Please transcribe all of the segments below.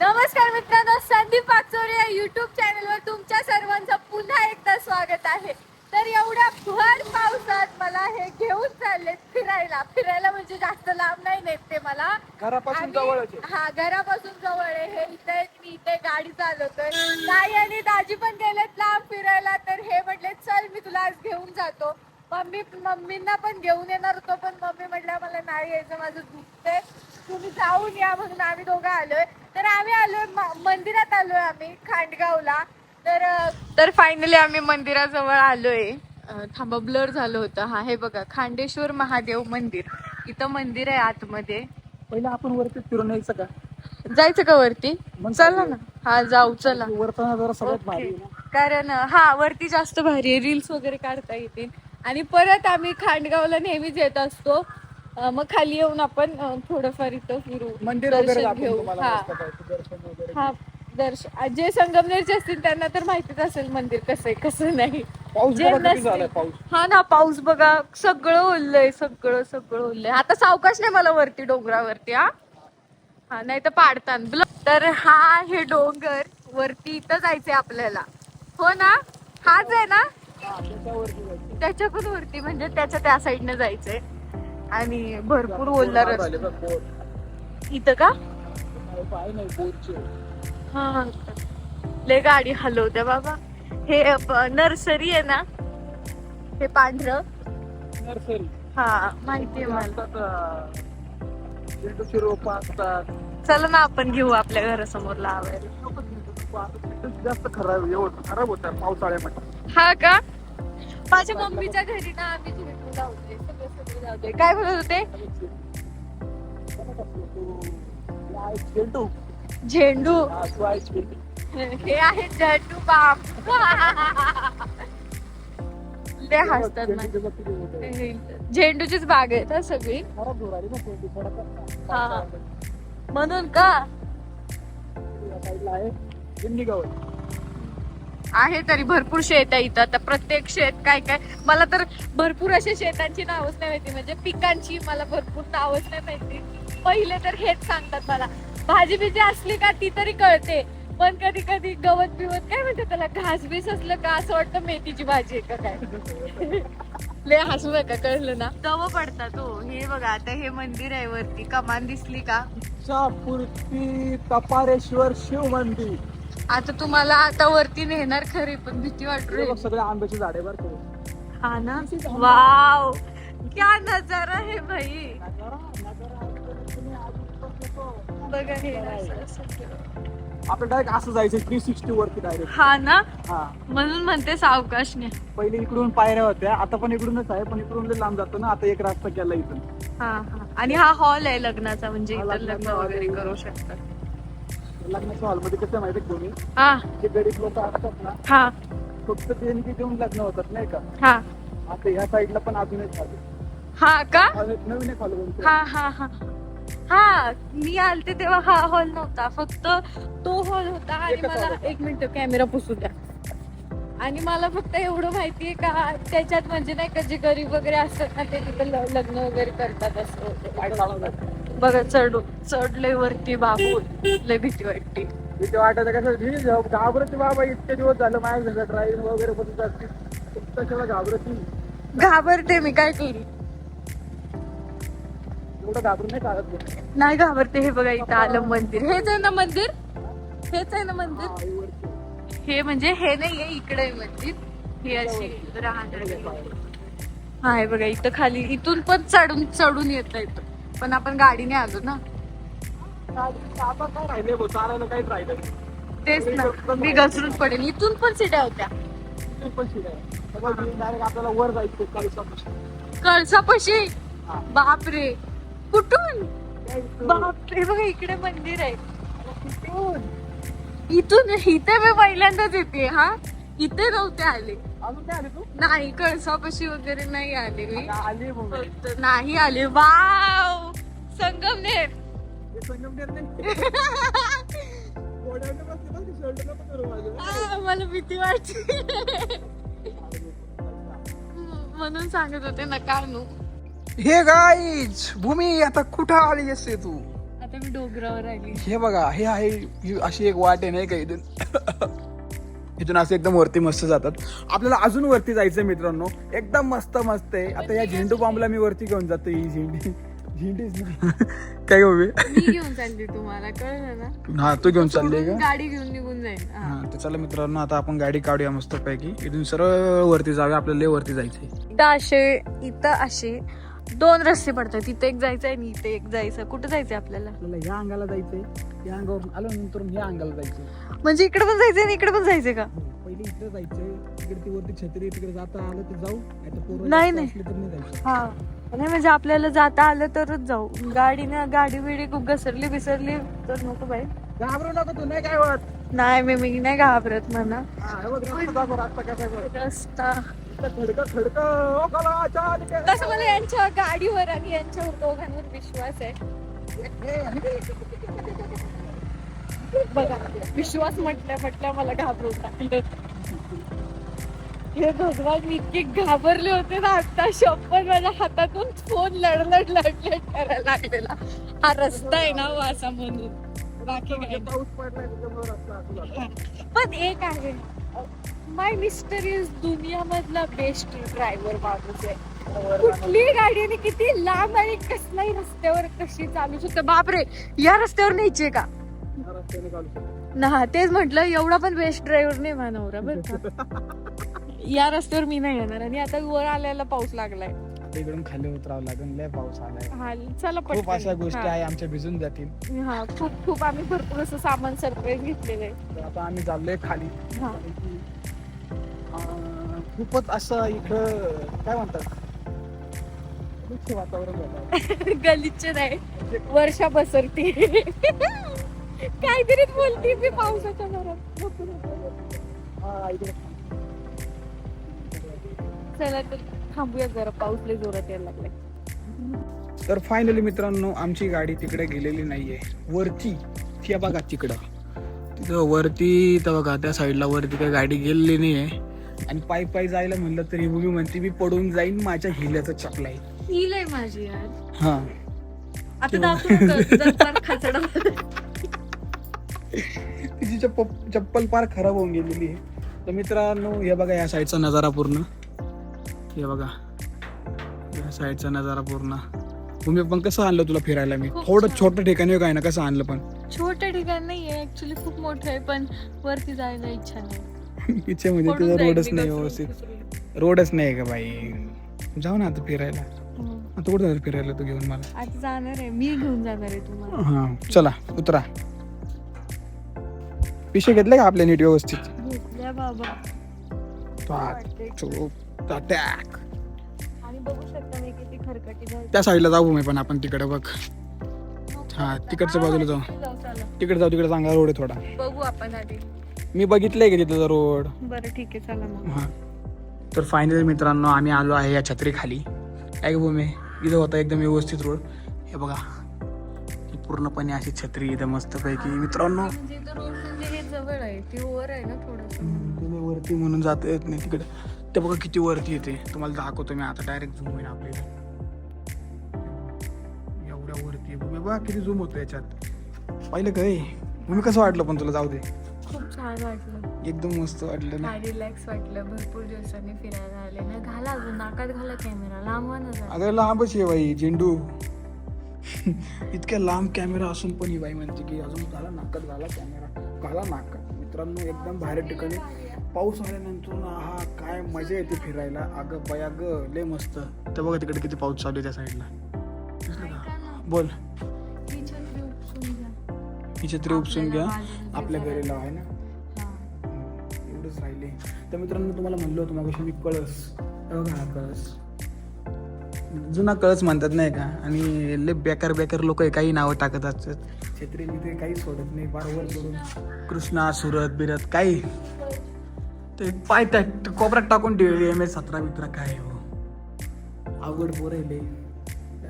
नमस्कार मित्रांनो संदीप पाचोरे या युट्यूब चॅनलवर तुमच्या सर्वांचं पुन्हा एकदा स्वागत आहे. तर एवढ्या भर पावसात मला हे घेऊन चालले फिरायला. फिरायला म्हणजे जास्त लांब नाही नेत ते मला. घरापासून आहे. हा घरापासून जवळ आहे. हे इथे मी इथे गाडी चालवतोय. ताई आणि दाजी पण गेलेत लांब फिरायला. तर हे म्हटले चल मी तुला आज घेऊन जातो. मम्मी मम्मींना पण घेऊन येणार होतो पण मम्मी म्हटल्या मला नाही यायचं माझं दुखतंय. तुम्ही जाऊन या म्हणून आम्ही दोघं आलोय. तर आम्ही आलोय म- मंदिरात आलोय आम्ही खांडगावला. तर अं, तर फायनली आम्ही मंदिराजवळ आलोय. अं, थांबा ब्लर झालं होतं. हा हे बघा खांडेश्वर महादेव मंदिर. इथं मंदिर आहे आतमध्ये. पहिलं आपण वरती फिरून यायचं का? जायचं का वरती? मग चला ना. हा जाऊ चला. वरचा जरा सगळ्यात भारी ओके. आहे ना. कारण हा वरती जास्त भारी आहे. रील्स वगैरे काढता येतील. आणि परत आम्ही खांडगावला नेहमीच येत असतो. मग खाली येऊन आपण थोडंफार इथं फिरू. मंदिर वगैरे दर्शन दाखवून घेऊ. तुम्हाला हा. मस्त पैकी दर्शन वगैरे हा दर्शन जे संगमनेरचे असतील त्यांना तर माहितीच असेल मंदिर कसं आहे कसं नाही. पाऊस जे बघा किती नसतील- झालाय पाऊस. हा ना पाऊस बघा सगळं ओललंय सगळं सगळं ओललंय. आता सावकाश नाही मला वरती डोंगरावरती हा. हा नाही तर पाडतात ब्ल- तर हा हे डोंगर वरती इथं जायचंय आपल्याला. हो ना? हाच आहे ना. त्याच्याकडून वरती म्हणजे त्याच्या त्या साईडनं जायचंय. आणि भरपूर रस्ता बोर. इथं का? हा. लय गाडी हलवते बाबा. हे नर्सरी आहे ना? हे पांढरं. नर्सरी. हा माहितीये मला. चला ना आपण घेऊ आपल्या घरासमोर लावायला जास्त खराब एवढं खराब होतात पावसाळ्यामध्ये. हा का? माझ्या मम्मीच्या घरी ना आम्ही सगळं सगळं लावते काय म्हणत होते? झेंडू. झेंडू. हा, तू आहे झेंडू बाप. लय हसतात. झेंडूचीच बाग आहे ना सगळी. हा. म्हणून का? आहे तरी भरपूर शेत आहे इथं. आता प्रत्येक शेत काय काय मला तर भरपूर अशा शेतांची नावच नाही माहिती. म्हणजे पिकांची मला भरपूर नावच नाही माहिती. पहिले तर हेच सांगतात मला. भाजी बिजी असली का ती तरी कळते. पण कधी कधी गवत बिवत काय म्हणते त्याला? घास बीस असलं का? असं वाटतं मेथीची भाजी आहे का काय? लय हसू नका कळलं ना? तव पडतात हो हे बघा आता हे मंदिर आहे वरती. कमान दिसली का? इच्छापूर्ती तपारेश्वर शिव मंदिर. आता तुम्हाला आता वरती नेणार खरी पण भीती वाटू हे राहिली. सगळे आंब्याचे झाडे बरं. हा ना? वाव! क्या नजारा है भाई. बघा हे असं- डायरेक्ट असं जायचं थ्री सिक्स्टी वरती डायरेक्ट हा ना? हा. म्हणून म्हणते सावकाशने पहिले इकडून पायऱ्या होत्या आता पण इकडूनच आहे पण इकडून लय लांब जातो ना आता एक रस्ता केला इथून. हा हा. आणि हा हॉल आहे लग्नाचा म्हणजे हा, लग्नाचा लग्न hall वगैरे आहे. करू शकतात. लग्नाच्या हॉलमध्ये कसं माहिती तुम्ही? हा. जे गरीब लोक असतात ना हा. फक्त देणगी देऊन लग्न होतात नाही का? हा. आता ह्या साईडला पण अजून एक झालं हा का? अजून एक नवीन एक हॉल हा हा हा. हा मी आलते तेव्हा हा हॉल नव्हता. फक्त तो हॉल होता आणि एकच hall मला होता. एक मिनिट कॅमेरा पुसू द्या. आणि मला फक्त एवढं माहितीये का त्याच्यात म्हणजे नाही का जे गरीब वगैरे असतात ना ते तिथं ल- लग्न वगैरे करतात असं होतं. बघा चढ चढले वरती बाबू. लय भीती वाटते. इथे वाटायचं कसं मी घाबरत बाबा इतके दिवस झालं माझ्या घरात ड्राईव्ह वगैरे बसत असते तशाला घाबरत. मी काय करू? एवढं घाबरून नाही चालत नाही. घाबरते हे बघा इथं आलं मंदिर. हेच आहे ना मंदिर? हेच आहे ना मंदिर? हा, म्हणजे हे नाहीये इकडे मंदिर. ही अशी राहणार हा हे बघा इथं खाली इथून पण चढून चढून येत येतं पण आपण गाडीने आलो ना. तेच ना मी घसरून पडेल इथून पण सिट्या होत्या आपल्याला वर जायचं. कळसापाशी. बापरे कुठून? बापरे बघा इकडे मंदिर आहे? इथून इथे मी पहिल्यांदाच येते हा इथे नव्हते आले नाही कळसापाशी वगैरे नाही आले मी नाही आले वाव संगमनेर. आ, मला भीती वाटते. म्हणून सांगत होते नका आणू. हे गाईज भूमी आता कुठं आली असते तू? आता मी डोंगरावर आली. हे बघा हे आहे ही अशी एक वाट आहे नाही का इथून? इथून असं एकदम वरती मस्त जातात. आपल्याला अजून वरती जायचं मित्रांनो. एकदम मस्त मस्त आहे. आता या झेंडू बॉम्बला मी वरती घेऊन जातो ही झेंडी. काय गो मी घेऊन चालली तुम्हाला कळलं ना? हा तू घेऊन चालली का? गाडी घेऊन निघून जाईल. हा. हा तर चला मित्रांनो आता आपण गाडी काढूया मस्त पैकी इथून सरळ वरती जाऊया आपल्याला लय वरती जायचंय. इथं असे इथं असे दोन रस्ते पडतात इथं एक जायचंय आणि इथे एक जायचं कुठं जायचंय आपल्याला? आपल्याला ह्या अंगाला जायचंय. या अंगावरून आलो नंतर ह्या अंगाला जायचंय. म्हणजे इकडे पण जायचंय आणि इकडे पण जायचंय का? पहिले इकडे जायचंय. तिकडे ती वरती छत्री तिकडे जाता आलं तर जाऊ. नाहीतर पोरं नाही, जास्त नाही. असली तर नाही जायचं हा. नाही म्हणजे आपल्याला जाता आलं तरच जाऊ. गाडीनं गाडी बिडी खूप घसरली बिसरली तर नको बाई. घाबरू नको तू नाही काय होत. नाही मी मी नाही घाबरत म्हणा. हा, हे बघ, रस्ता दाखव, रस्ता कसा आहे बघ. रस्ता. तसं मला यांच्या गाडीवर आणि यांच्यावर दोघांवर विश्वास आहे. बघा विश्वास म्हटल्या म्हटल्या मला घाबरून टाकलं. हे भगवान मी इतके घाबरले होते ना आता शपथ माझ्या हातातून फोन लढलड लढलड करायला लागलेला. हा रस्ता आहे ना वासा म्हणून. बाकी काय. पण एक आहे माय मिस्टर इज दुनियामधला बेस्ट ड्रायव्हर माणूस आहे. कुठली गाडी आणि किती लांब आणि कसल्याही रस्त्यावर कशी चालू शकते. बापरे या रस्त्यावर न्यायचे का. ना तेच म्हटलं एवढा पण बेस्ट ड्रायव्हर नाही मानवरा बरं या रस्त्यावर मी नाही येणार आणि आता वर आल्याला पाऊस लागलाय. आता इकडून खाली उतरावं लागेल लय पाऊस आलाय. हा चला खूप पटकन. अशा गोष्टी हा. आहे आमच्या भिजून जातील. हा खूप खूप आम्ही भरपूर असं सामान सरप्राईज घेतलेलं आहे. तर आता आम्ही चाललोय खाली. हा. अं, खूपच असं इकडं काय म्हणतात? खूप वातावरण झालं गलिच्छ नाही वर्षा बसरती. काहीतरी बोलती मी पावसाच्या घरात हा इकडे. चला तर थांबूया जरा पाऊस लय जोरात यायला लागलाय. तर फायनली मित्रांनो आमची गाडी तिकडे गेलेली नाहीये. वरती ती आहे बघा तिकडं. तिथं वरती तर बघा त्या साईडला वरती काही गाडी गेलेली नाहीये. आणि पायी पायी जायला म्हणलं तरी भूमी म्हणते मी पडून जाईन माझ्या हिल्याचं चपला हील आहे माझी यार. हा. आता तिची चप्प- चप्पल फार खराब होऊन गेलेली आहे. तर मित्रांनो हे बघा या साईडचा नजारा पूर्ण. हे बघा. या साईडचा नजारा पूर्ण. तुम्ही पण कसं आणलं तुला फिरायला मी? खूप थोडं छान. छोटं ठिकाणी काय ना कसं आणलं पण? छोटं ठिकाण नाहीये ऍक्च्युली खूप मोठं आहे पण वरती जायला इच्छा नाही. इच्छे म्हणजे पडून तुझा जाईल रोडच मी नाही घसरून- व्यवस्थित. घसरून. रोडच नाही का बाई? जाऊ ना आता फिरायला. हम्म. आता कुठं जायचं फिरायला तू घेऊन मला? आता जाणार आहे. मी घेऊन जाणार आहे तुम्हाला. हा चला उतरा. पिशे घेतले का आपल्या नीट व्यवस्थित? घेतल्या बाबा. चोप. टॅक आणि बघू शकता मी किती खरकटी झाली. त्या साईडला जाऊ मी पण आपण तिकडे बघ. हा, तिकडच्या बाजूला जाऊ. जाऊ चला. तिकडे जाऊ तिकडे चांगला रोड आहे थोडा. बघू आपण आधी. मी बघितलंय का तिथं रोड बरं ठीक आहे चला मग. हा. तर फायनली मित्रांनो आम्ही आलो आहे या छत्री खाली काय भूमी इथं होता एकदम व्यवस्थित रोड हे बघा. ही पूर्णपणे अशी छत्री इथं मस्तपैकी. मित्रांनो म्हणजे इथं रोड जवळ आहे ती वर आहे ना थोडस. तुम्ही वरती म्हणून जाता येत नाही तिकडे. ते बघा किती वरती येते. तुम्हाला दाखवतो मी आता डायरेक्ट झूम होईल आपल्या इथे. एवढ्या वरती आहे. बघा बघा किती झूम होतं याच्यात. पाहिलं काय तुम्ही कसं वाटलं पण तुला? जाऊ दे. खूप छान वाटलं. एकदम मस्त वाटलं ना. रिलॅक्स वाटलं. भरपूर दिवसांनी फिरायला आले ना. घाला अजून. नाकात घाला कॅमेरा लांबवा ना. अगं लांबच आहे बाई झेंडू. इतक्या लांब कॅमेरा असून पण ही बाई म्हणते की अजून घाला नाकात घाला कॅमेरा घाला नाकात. मित्रांनो एकदम बाहेर ठिकाणी पाऊस आल्यानंतर ना हा काय मजा येते फिरायला. अगं बया ग लय मस्त. तर बघा तिकडे किती पाऊस चालू आहे त्या साईडला बोल. ही छत्री उपसून घ्या. आपल्या जे घरी लाव आहे ना? एवढंच राहिले. तर मित्रांनो तुम्हाला म्हणलं होतं मग मी कळस. बघा हा कळस. जुना कळच म्हणतात नाही का? आणि लय बेकार बेकार लोक काही नावं टाकत असतात. छत्री ते काही सोडत नाही बरोबर सोडून. कृष्णा सुरत बिरत काही. ते पाय त्या कोपऱ्यात टाकून ठेवले एम एस सतरा मित्रा काय हो. अवघड पोर आहे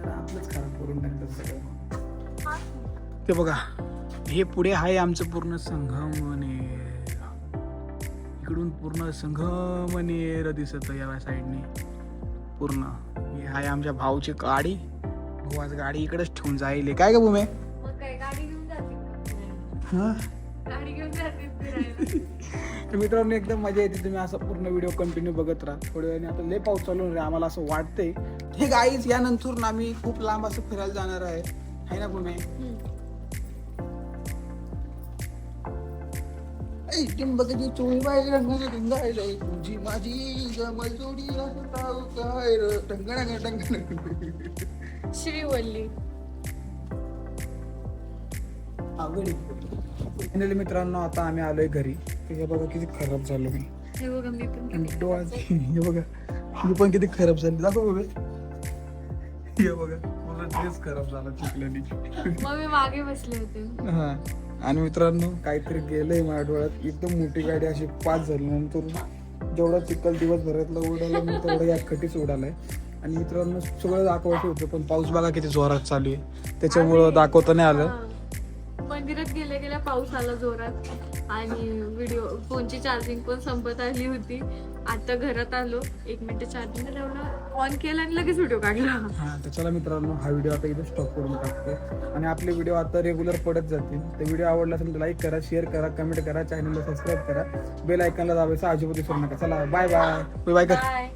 आपलंच खराब करून टाकतात सगळं. ते बघा हे पुढे आहे आमचं पूर्ण संगमनेर. इकडून पूर्ण संगमनेर दिसत या साईडने. पूर्ण. हे आहे आमच्या भाऊची गाडी. भाऊ आज गाडी इकडेच ठेवून जाईल. काय का भूमे? हा? मित्रांनो एकदम मजा येते. तुम्ही असं पूर्ण व्हिडिओ कंटिन्यू बघत राहा. थोड्या वेळाने आता लय पाऊस चालू रे आम्हाला असं वाटतंय. हे गाईज यानंतर आम्ही खूप लांब असं फिरायला जाणार आहे. ना पुणे टिंबकची चोळी. तुझी माझी जमल जोडी असं ठाऊक काय र. टंगणं टंगणं. श्रीवल्ली अवघड आहे. Finally मित्रांनो आता आम्ही आलोय घरी. हे बघा किती खराब झालो मी. हे बघा मी पण हे बघा मी पण किती खराब झाली. दाखव बघा हे बघा माझा ड्रेस खराब झाला चिकल्याने मग मी मागे बसले होते. हा. आणि मित्रांनो काहीतरी गेलंय माझ्या डोळ्यात. एकदम मोठी गाडी अशी पाच झाली नंतर जेवढा चिखल दिवसभरातला उडाला मी तेवढा या खटीच उडालाय. आणि मित्रांनो सगळं दाखवायचं होतं पण पाऊस बघा किती जोरात चालू आहे. त्याच्यामुळं दाखवता नाही आलं. पाऊस आला जोरात. आणि व्हिडिओ फोनची चार्जिंग पण संपत आली होती. आता घरात आलो. एक मिनिट चार्जिंग ठेवलं ऑन केलं आणि लगेच व्हिडिओ काढला. हा तर चला मित्रांनो हा व्हिडिओ आता इथे स्टॉप करून टाकतो. आणि आपले व्हिडिओ आता रेग्युलर पडत जातील. तर व्हिडिओ आवडला असेल तर लाईक करा शेअर करा कमेंट करा चॅनलला सबस्क्राईब करा. बेल आयकॉनला दाबायचं अजिबात विसरू नका. चला बाय बाय बाय बाय